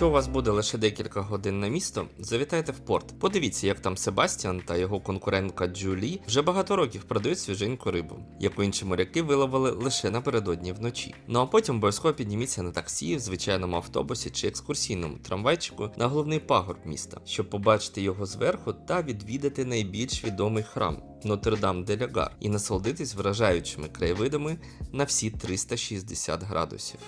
Якщо у вас буде лише декілька годин на місто, завітайте в порт. Подивіться, як там Себастьян та його конкурентка Джулі вже багато років продають свіженьку рибу, яку інші моряки виловили лише напередодні вночі. Ну а потім обов'язково підніміться на таксі, в звичайному автобусі чи екскурсійному трамвайчику на головний пагорб міста, щоб побачити його зверху та відвідати найбільш відомий храм. Нотр-Дам де Лягар і насолодитись вражаючими краєвидами на всі 360 градусів.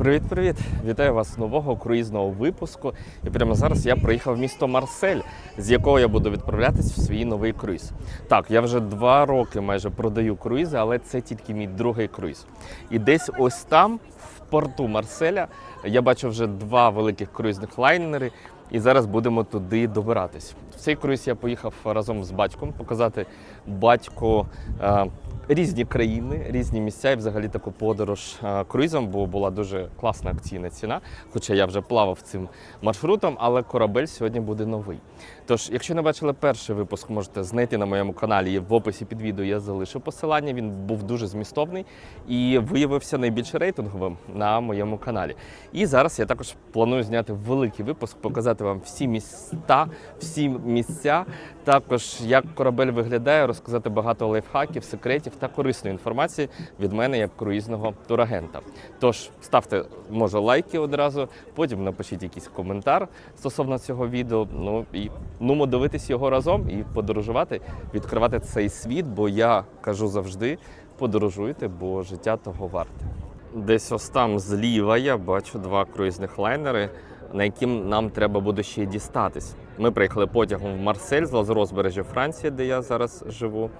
Привіт, привіт! Вітаю вас з нового круїзного випуску. І прямо зараз я приїхав в місто Марсель, з якого я буду відправлятись в свій новий круїз. Так, я вже два роки майже продаю круїзи, але це тільки мій другий круїз. І десь ось там, в порту Марселя, я бачу вже два великих круїзних лайнери. І зараз будемо туди добиратись. В цей круїз я поїхав разом з батьком показати батьку е, різні країни, різні місця і взагалі таку подорож е, круїзом, бо була дуже класна акційна ціна. Хоча я вже плавав цим маршрутом, але корабель сьогодні буде новий. Тож, якщо не бачили перший випуск, можете знайти на моєму каналі. В описі під відео я залишив посилання. Він був дуже змістовний і виявився найбільш рейтинговим на моєму каналі. І зараз я також планую зняти великий випуск, показати вам всі міста, всі місця. Також як корабель виглядає, розказати багато лайфхаків, секретів та корисної інформації від мене як круїзного турагента. Тож ставте може лайки одразу, потім напишіть якийсь коментар стосовно цього відео. Ну і нумо дивитись його разом і подорожувати, відкривати цей світ, бо я кажу завжди: подорожуйте, бо життя того варте. Десь ось там зліва я бачу два круїзних лайнери, на яким нам треба буде ще дістатись. Ми приїхали потягом в Марсель з Лазурозбережжя Франції, де я зараз живу.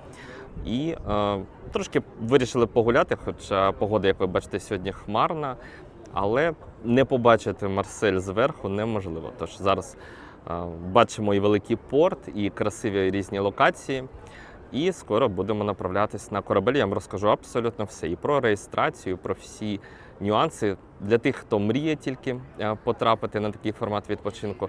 І е, трошки вирішили погуляти, хоча погода, як ви бачите, сьогодні хмарна, але не побачити Марсель зверху неможливо. Тож зараз е, бачимо і великий порт, і красиві різні локації. І скоро будемо направлятись на корабель. Я вам розкажу абсолютно все. І про реєстрацію, і про всі нюанси для тих, хто мріє тільки е, потрапити на такий формат відпочинку,